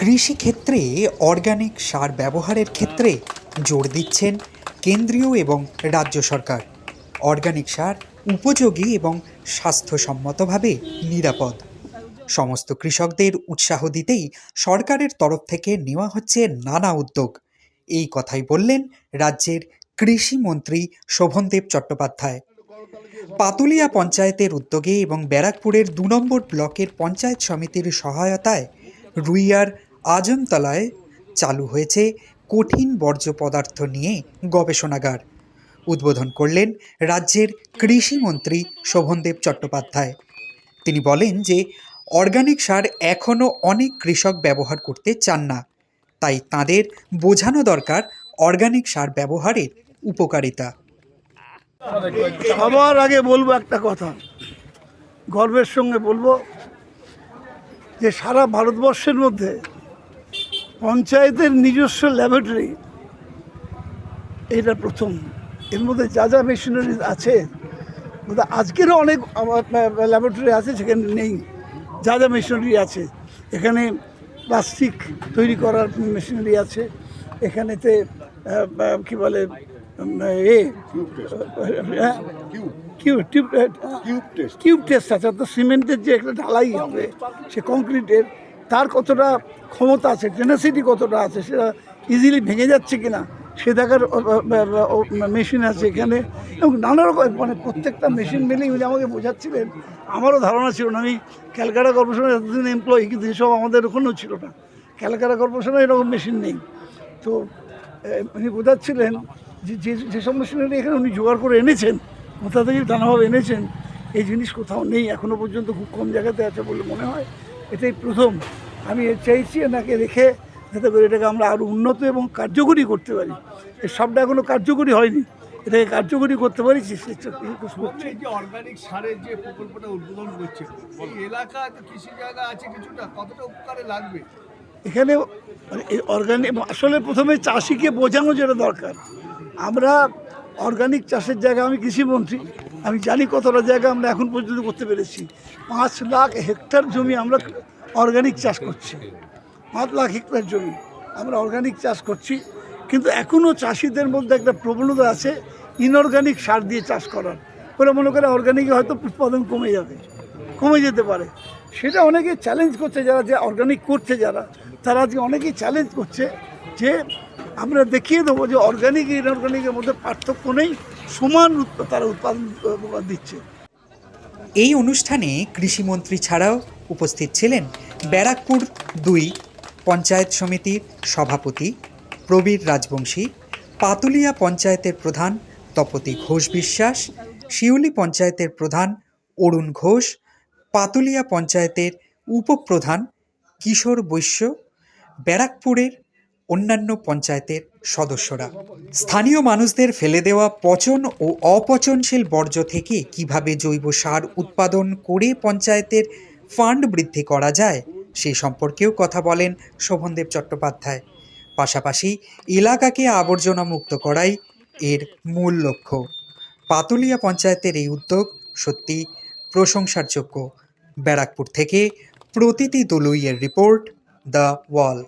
কৃষিক্ষেত্রে অর্গানিক সার ব্যবহারের ক্ষেত্রে জোর দিচ্ছেন কেন্দ্রীয় এবং রাজ্য সরকার। অর্গানিক সার উপযোগী এবং স্বাস্থ্যসম্মতভাবে নিরাপদ। সমস্ত কৃষকদের উৎসাহ দিতেই সরকারের তরফ থেকে নেওয়া হচ্ছে নানা উদ্যোগ। এই কথাই বললেন রাজ্যের কৃষিমন্ত্রী শোভনদেব চট্টোপাধ্যায়। পাতুলিয়া পঞ্চায়েতের উদ্যোগে এবং ব্যারাকপুরের দু নম্বর ব্লকের পঞ্চায়েত সমিতির সহায়তায় রুইয়ার আজমতলায় চালু হয়েছে কঠিন বর্জ্য পদার্থ নিয়ে গবেষণাগার। উদ্বোধন করলেন রাজ্যের কৃষিমন্ত্রী শোভনদেব চট্টোপাধ্যায়। তিনি বলেন যে, অর্গানিক সার এখনও অনেক কৃষক ব্যবহার করতে চান না। তাই তাদের বোঝানো দরকার অর্গানিক সার ব্যবহারের উপকারিতা। সবার আগে বলব একটা কথা। গর্বের সঙ্গে বলব যে সারা ভারতবর্ষের মধ্যে পঞ্চায়েতের নিজস্ব ল্যাবরেটরি এটা প্রথম। এর মধ্যে যা যা মেশিনারি আছে আজকেরও অনেক ল্যাবরেটরি আছে সেখানে নেই। যা যা মেশিনারি আছে এখানে প্লাস্টিক তৈরি করার মেশিনারি আছে এখানেতে কি বলে এ হ্যাঁ? কিউ টিউব কিউব টেস্ট আছে অর্থাৎ সিমেন্টের যে একটা ঢালাই হবে সে কংক্রিটের তার কতটা ক্ষমতা আছে টেনাসিটি কতটা আছে, সেটা ইজিলি ভেঙে যাচ্ছে কিনা, সে দেখার মেশিন আছে এখানে। এবং নানা রকম মানে প্রত্যেকটা মেশিন মিলিয়ে উনি আমাকে বোঝাচ্ছিলেন, আমারও ধারণা ছিল না, আমি ক্যালকাটা কর্পোরেশনের এতদিন এমপ্লয়ি কিন্তু এসব আমাদের ওখানেও ছিল না। ক্যালকাটা কর্পোরেশনে এরকম মেশিন নেই। তো উনি বোঝাচ্ছিলেন যে যে যেসব মেশিনারি এখানে উনি জোগাড় করে এনেছেন, কোথা থেকে টানাভাবে এনেছেন, এই জিনিস কোথাও নেই এখনও পর্যন্ত খুব কম জায়গাতে আছে বলে মনে হয়। এটাই প্রথম। আমি চাইছি এনাকে রেখে যাতে করে এটাকে আমরা আরও উন্নত এবং কার্যকরী করতে পারি। এর সবটা এখনও কার্যকরী হয়নি। এটাকে কার্যকরী করতে পারি অর্গানিক সারের যে প্রকল্পটা উদ্বোধন করছে এলাকা কৃষি জায়গা আছে কিছুটা? কতটা উপকারে লাগবে? এখানে মানে অর্গানিক আসলে প্রথমে চাষিকে বোঝানো যেটা দরকার। আমরা অর্গানিক চাষের জায়গা আমি কৃষিমন্ত্রী। আমি জানি কতটা জায়গা আমরা এখন পর্যন্ত করতে পেরেছি। পাঁচ লাখ হেক্টর জমি আমরা অর্গানিক চাষ করছি। পাঁচ লাখ হেক্টর জমি আমরা অর্গানিক চাষ করছি। কিন্তু এখনও চাষিদের মধ্যে একটা প্রবণতা আছে ইনঅর্গানিক সার দিয়ে চাষ করার। ওরা মনে করে অর্গানিকে হয়তো উৎপাদন কমে যাবে, কমে যেতে পারে। সেটা অনেকে চ্যালেঞ্জ করছে যারা যে অর্গানিক করছে যারা। তারা আজকে অনেকেই চ্যালেঞ্জ করছে যে আমরা দেখিয়ে দেবো যে অর্গানিক ইনঅর্গানিকের মধ্যে পার্থক্য নেই। সমান তারা উৎপাদন দিচ্ছে। এই অনুষ্ঠানে কৃষিমন্ত্রী ছাড়াও উপস্থিত ছিলেন ব্যারাকপুর দুই পঞ্চায়েত সমিতির সভাপতি প্রবীর রাজবংশী, পাতুলিয়া পঞ্চায়েতের প্রধান তপতি ঘোষ বিশ্বাস, শিউলি পঞ্চায়েতের প্রধান অরুণ ঘোষ, পাতুলিয়া পঞ্চায়েতের উপপ্রধান কিশোর বৈশ্য, ব্যারাকপুরের অন্যান্য পঞ্চায়েতের সদস্যরা। স্থানীয় মানুষদের ফেলে দেওয়া পচন ও অপচনশীল বর্জ্য থেকে কীভাবে জৈব সার উৎপাদন করে পঞ্চায়েতের ফান্ড বৃদ্ধি করা যায় সেই সম্পর্কেও কথা বলেন শোভনদেব চট্টোপাধ্যায়। পাশাপাশি এলাকাকে আবর্জনা মুক্ত করাই এর মূল লক্ষ্য। পাতুলিয়া পঞ্চায়েতের এই উদ্যোগ সত্যি প্রশংসার যোগ্য ব্যারাকপুর থেকে প্রতীতি দলুইয়ের রিপোর্ট, দ্য ওয়াল।